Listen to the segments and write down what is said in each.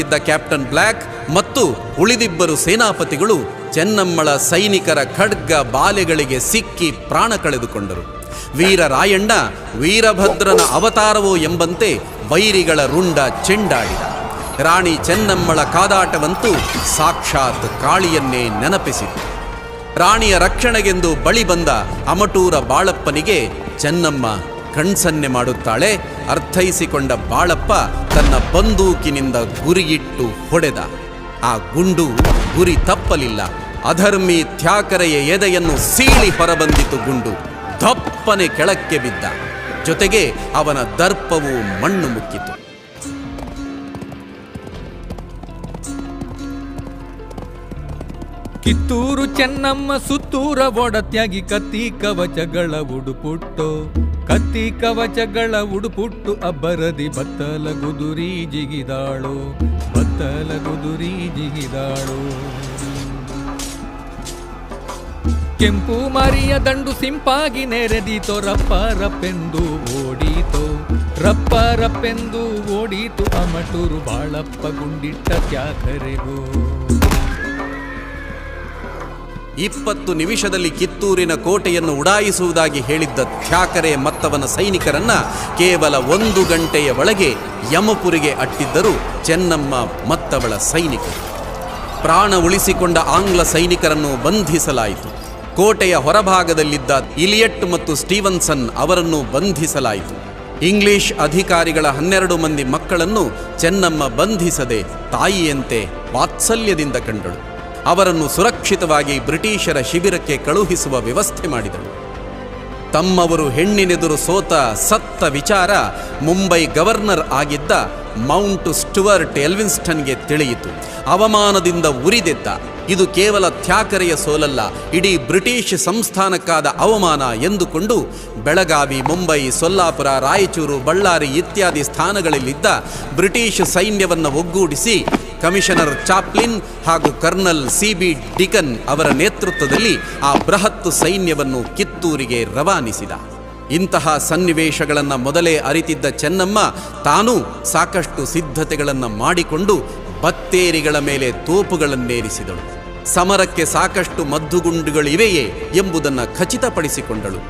ಇದ್ದ captain black ಮತ್ತು ಉಳಿದಿಬ್ಬರು ಸೇನಾಪತಿಗಳು ಚೆನ್ನಮ್ಮಳ ಸೈನಿಕರ ಖಡ್ಗ ಬಾಲೆಗಳಿಗೆ ಸಿಕ್ಕಿ ಪ್ರಾಣ ಕಳೆದುಕೊಂಡರು. ವೀರರಾಯಣ್ಣ ವೀರಭದ್ರನ ಅವತಾರವೋ ಎಂಬಂತೆ ವೈರಿಗಳ ರುಂಡ ಚೆಂಡಾಡಿದ. ರಾಣಿ ಚೆನ್ನಮ್ಮಳ ಕಾದಾಟವಂತೂ ಸಾಕ್ಷಾತ್ ಕಾಳಿಯನ್ನೇ ನೆನಪಿಸಿತು. ರಾಣಿಯ ರಕ್ಷಣೆಗೆಂದು ಬಳಿ ಬಂದ ಅಮಟೂರ ಬಾಳಪ್ಪನಿಗೆ ಚೆನ್ನಮ್ಮ ಕಣ್ಸನ್ನೆ ಮಾಡುತ್ತಾಳೆ, ಅರ್ಥೈಸಿಕೊಂಡ ಬಾಳಪ್ಪ ತನ್ನ ಬಂದೂಕಿನಿಂದ ಗುರಿಯಿಟ್ಟು ಹೊಡೆದ. ಆ ಗುಂಡು ಗುರಿ ತಪ್ಪಲಿಲ್ಲ. ಅಧರ್ಮಿ ತ್ಯಾಕರೆಯ ಎದೆಯನ್ನು ಸೀಳಿ ಹೊರಬಂದಿತು ಗುಂಡು. ದಪ್ಪನೆ ಕೆಳಕ್ಕೆ ಬಿದ್ದ. ಜೊತೆಗೆ ಅವನ ದರ್ಪವು ಮಣ್ಣು ಮುಕ್ಕಿತು. ಕಿತ್ತೂರು ಚೆನ್ನಮ್ಮ ಸುತ್ತೂರ ಒಡತ್ಯಾಗಿ ಕತ್ತಿ ಕವಚಗಳ ಉಡುಪುಟ್ಟು. ಕತ್ತಿ ಕವಚಗಳ ಉಡುಪುಟ್ಟು ಅಬ್ಬರದಿ ಬತ್ತಲ ಗುದುರಿ ಜಿಗಿದಾಳು, ಬತ್ತಲ ಗುದುರಿ ಜಿಗಿದಾಳು. ಕೆಂಪು ಮರಿಯ ದಂಡು ಸಿಂಪಾಗಿ ನೆರೆದೀತೋ ರಪ್ಪ ರಪ್ಪೆಂದು ಓಡೀತೋ, ರಪ್ಪ ರಪ್ಪೆಂದು ಓಡೀತು ಅಮಟೂರು ಬಾಳಪ್ಪ ಗುಂಡಿಟ್ಟ ತ್ಯಾಕರೆಗೂ ಇಪ್ಪತ್ತು ನಿಮಿಷದಲ್ಲಿ ಕಿತ್ತೂರಿನ ಕೋಟೆಯನ್ನು ಉಡಾಯಿಸುವುದಾಗಿ ಹೇಳಿದ್ದ ತ್ಯಾಕರೆ ಮತ್ತವನ ಸೈನಿಕರನ್ನ ಕೇವಲ ಒಂದು ಗಂಟೆಯ ಒಳಗೆ ಯಮಪುರಿಗೆ ಅಟ್ಟಿದ್ದರು ಚೆನ್ನಮ್ಮ ಮತ್ತವಳ ಸೈನಿಕರು. ಪ್ರಾಣ ಉಳಿಸಿಕೊಂಡ ಆಂಗ್ಲ ಸೈನಿಕರನ್ನು ಬಂಧಿಸಲಾಯಿತು. ಕೋಟೆಯ ಹೊರಭಾಗದಲ್ಲಿದ್ದ ಇಲಿಯಟ್ ಮತ್ತು ಸ್ಟೀವನ್ಸನ್ ಅವರನ್ನು ಬಂಧಿಸಲಾಯಿತು. ಇಂಗ್ಲಿಷ್ ಅಧಿಕಾರಿಗಳ ಹನ್ನೆರಡು ಮಂದಿ ಮಕ್ಕಳನ್ನು ಚೆನ್ನಮ್ಮ ಬಂಧಿಸದೆ ತಾಯಿಯಂತೆ ವಾತ್ಸಲ್ಯದಿಂದ ಕಂಡಳು. ಅವರನ್ನು ಸುರಕ್ಷಿತವಾಗಿ ಬ್ರಿಟಿಷರ ಶಿಬಿರಕ್ಕೆ ಕಳುಹಿಸುವ ವ್ಯವಸ್ಥೆ ಮಾಡಿದರು ತಮ್ಮವರು ಹೆಣ್ಣಿನೆದುರು ಸೋತ ಸತ್ತ ವಿಚಾರ ಮುಂಬೈ ಗವರ್ನರ್ ಆಗಿದ್ದ ಮೌಂಟ್ ಸ್ಟುವರ್ಟ್ ಎಲ್ವಿನ್ಸ್ಟನ್ಗೆ ತಿಳಿಯಿತು. ಅವಮಾನದಿಂದ ಉರಿದೆದ್ದ. ಇದು ಕೇವಲ ತ್ಯಾಕರೆಯ ಸೋಲಲ್ಲ, ಇಡೀ ಬ್ರಿಟಿಷ್ ಸಂಸ್ಥಾನಕ್ಕಾದ ಅವಮಾನ ಎಂದುಕೊಂಡು ಬೆಳಗಾವಿ, ಮುಂಬೈ, ಸೊಲ್ಲಾಪುರ, ರಾಯಚೂರು, ಬಳ್ಳಾರಿ ಇತ್ಯಾದಿ ಸ್ಥಾನಗಳಲ್ಲಿದ್ದ ಬ್ರಿಟಿಷ್ ಸೈನ್ಯವನ್ನು ಒಗ್ಗೂಡಿಸಿ ಕಮಿಷನರ್ ಚಾಪ್ಲಿನ್ ಹಾಗೂ ಕರ್ನಲ್ ಸಿ ಬಿ ಡಿಕನ್ ಅವರ ನೇತೃತ್ವದಲ್ಲಿ ಆ ಬೃಹತ್ತು ಸೈನ್ಯವನ್ನು ಕಿತ್ತೂರಿಗೆ ರವಾನಿಸಿದ. ಇಂತಹ ಸನ್ನಿವೇಶಗಳನ್ನು ಮೊದಲೇ ಅರಿತಿದ್ದ ಚೆನ್ನಮ್ಮ ತಾನೂ ಸಾಕಷ್ಟು ಸಿದ್ಧತೆಗಳನ್ನು ಮಾಡಿಕೊಂಡು ಬತ್ತೇರಿಗಳ ಮೇಲೆ ತೋಪುಗಳನ್ನೇರಿಸಿದಳು. ಸಮರಕ್ಕೆ ಸಾಕಷ್ಟು ಮದ್ದುಗುಂಡುಗಳಿವೆಯೇ ಎಂಬುದನ್ನು ಖಚಿತಪಡಿಸಿಕೊಂಡಳು.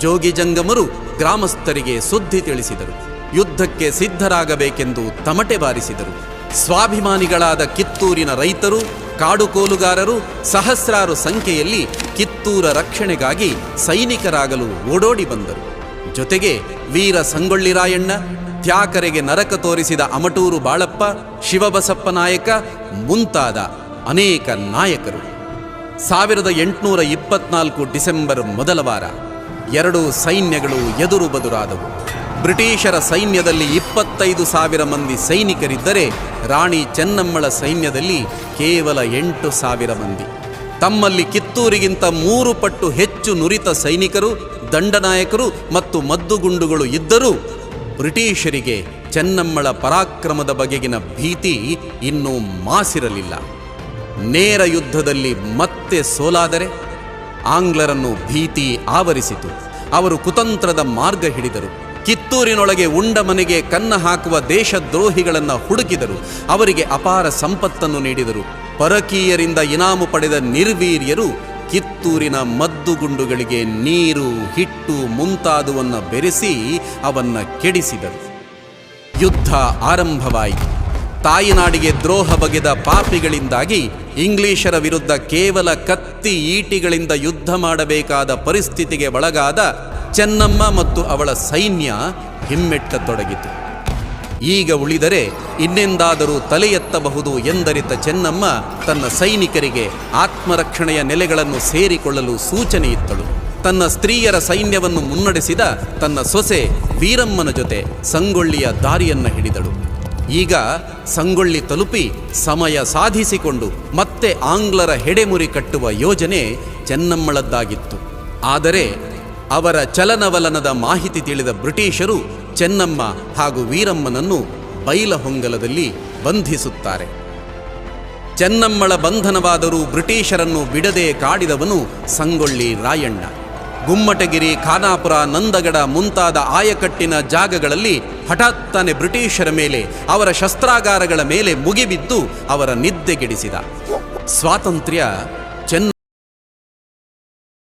ಜೋಗಿ ಜಂಗಮರು ಗ್ರಾಮಸ್ಥರಿಗೆ ಸುದ್ದಿ ತಿಳಿಸಿದರು. ಯುದ್ಧಕ್ಕೆ ಸಿದ್ಧರಾಗಬೇಕೆಂದು ತಮಟೆ ಬಾರಿಸಿದರು. ಸ್ವಾಭಿಮಾನಿಗಳಾದ ಕಿತ್ತೂರಿನ ರೈತರು, ಕಾಡುಕೋಲುಗಾರರು, ಸಹಸ್ರಾರು ಸಂಖ್ಯೆಯಲ್ಲಿ ಕಿತ್ತೂರ ರಕ್ಷಣೆಗಾಗಿ ಸೈನಿಕರಾಗಲು ಓಡೋಡಿ ಬಂದರು. ಜೊತೆಗೆ ವೀರ ಸಂಗೊಳ್ಳಿ ರಾಯಣ್ಣ, ತ್ಯಾಕರೆಗೆ ನರಕ ತೋರಿಸಿದ ಅಮಟೂರು ಬಾಳಪ್ಪ, ಶಿವಬಸಪ್ಪ ನಾಯಕ ಮುಂತಾದ ಅನೇಕ ನಾಯಕರು. ಸಾವಿರದ ಎಂಟುನೂರ ಇಪ್ಪತ್ನಾಲ್ಕು ಡಿಸೆಂಬರ್ ಮೊದಲ ವಾರ ಎರಡು ಸೈನ್ಯಗಳು ಎದುರು ಬದುರಾದವು. ಬ್ರಿಟಿಷರ ಸೈನ್ಯದಲ್ಲಿ ಇಪ್ಪತ್ತೈದು ಸಾವಿರ ಮಂದಿ ಸೈನಿಕರಿದ್ದರೆ ರಾಣಿ ಚೆನ್ನಮ್ಮಳ ಸೈನ್ಯದಲ್ಲಿ ಕೇವಲ ಎಂಟು ಸಾವಿರ ಮಂದಿ. ತಮ್ಮಲ್ಲಿ ಕಿತ್ತೂರಿಗಿಂತ ಮೂರು ಪಟ್ಟು ಹೆಚ್ಚು ನುರಿತ ಸೈನಿಕರು, ದಂಡನಾಯಕರು ಮತ್ತು ಮದ್ದುಗುಂಡುಗಳು ಇದ್ದರೂ ಬ್ರಿಟಿಷರಿಗೆ ಚೆನ್ನಮ್ಮಳ ಪರಾಕ್ರಮದ ಬಗೆಗಿನ ಭೀತಿ ಇನ್ನೂ ಮಾಸಿರಲಿಲ್ಲ. ನೇರ ಯುದ್ಧದಲ್ಲಿ ಮತ್ತೆ ಸೋಲಾದರೆ ಆಂಗ್ಲರನ್ನು ಭೀತಿ ಆವರಿಸಿತು. ಅವರು ಕುತಂತ್ರದ ಮಾರ್ಗ ಹಿಡಿದರು. ಕಿತ್ತೂರಿನೊಳಗೆ ಉಂಡ ಮನೆಗೆ ಕನ್ನ ಹಾಕುವ ದೇಶದ್ರೋಹಿಗಳನ್ನು ಹುಡುಕಿದರು. ಅವರಿಗೆ ಅಪಾರ ಸಂಪತ್ತನ್ನು ನೀಡಿದರು. ಪರಕೀಯರಿಂದ ಇನಾಮು ಪಡೆದ ನಿರ್ವೀರ್ಯರು ಕಿತ್ತೂರಿನ ಮದ್ದುಗುಂಡುಗಳಿಗೆ ನೀರು, ಹಿಟ್ಟು ಮುಂತಾದುವನ್ನು ಬೆರೆಸಿ ಅವನ್ನು ಕೆಡಿಸಿದರು. ಯುದ್ಧ ಆರಂಭವಾಯಿತು. ತಾಯಿನಾಡಿಗೆ ದ್ರೋಹ ಬಗೆದ ಪಾಪಿಗಳಿಂದಾಗಿ ಇಂಗ್ಲಿಷರ ವಿರುದ್ಧ ಕೇವಲ ಕತ್ತಿ ಈಟಿಗಳಿಂದ ಯುದ್ಧ ಮಾಡಬೇಕಾದ ಪರಿಸ್ಥಿತಿಗೆ ಒಳಗಾದ ಚೆನ್ನಮ್ಮ ಮತ್ತು ಅವಳ ಸೈನ್ಯ ಹಿಮ್ಮೆಟ್ಟತೊಡಗಿತು. ಈಗ ಉಳಿದರೆ ಇನ್ನೆಂದಾದರೂ ತಲೆ ಎತ್ತಬಹುದು ಎಂದರಿತ ಚೆನ್ನಮ್ಮ ತನ್ನ ಸೈನಿಕರಿಗೆ ಆತ್ಮರಕ್ಷಣೆಯ ನೆಲೆಗಳನ್ನು ಸೇರಿಕೊಳ್ಳಲು ಸೂಚನೆ ಇತ್ತಳು ತನ್ನ ಸ್ತ್ರೀಯರ ಸೈನ್ಯವನ್ನು ಮುನ್ನಡೆಸಿದ ತನ್ನ ಸೊಸೆ ವೀರಮ್ಮನ ಜೊತೆ ಸಂಗೊಳ್ಳಿಯ ದಾರಿಯನ್ನು ಹಿಡಿದಳು. ಈಗ ಸಂಗೊಳ್ಳಿ ತಲುಪಿ ಸಮಯ ಸಾಧಿಸಿಕೊಂಡು ಮತ್ತೆ ಆಂಗ್ಲರ ಹೆಡೆಮುರಿ ಕಟ್ಟುವ ಯೋಜನೆ ಚೆನ್ನಮ್ಮಳದ್ದಾಗಿತ್ತು. ಆದರೆ ಅವರ ಚಲನವಲನದ ಮಾಹಿತಿ ತಿಳಿದ ಬ್ರಿಟಿಷರು ಚೆನ್ನಮ್ಮ ಹಾಗೂ ವೀರಮ್ಮನನ್ನು ಬೈಲಹೊಂಗಲದಲ್ಲಿ ಬಂಧಿಸುತ್ತಾರೆ. ಚೆನ್ನಮ್ಮಳ ಬಂಧನವಾದರೂ ಬ್ರಿಟಿಷರನ್ನು ಬಿಡದೆ ಕಾಡಿದವನು ಸಂಗೊಳ್ಳಿ ರಾಯಣ್ಣ. ಗುಮ್ಮಟಗಿರಿ, ಖಾನಾಪುರ, ನಂದಗಡ ಮುಂತಾದ ಆಯಕಟ್ಟಿನ ಜಾಗಗಳಲ್ಲಿ ಹಠಾತ್ತನೆ ಬ್ರಿಟಿಷರ ಮೇಲೆ, ಅವರ ಶಸ್ತ್ರಾಗಾರಗಳ ಮೇಲೆ ಮುಗಿಬಿದ್ದು ಅವರ ನಿದ್ದೆಗೆಡಿಸಿದ. ಸ್ವಾತಂತ್ರ್ಯ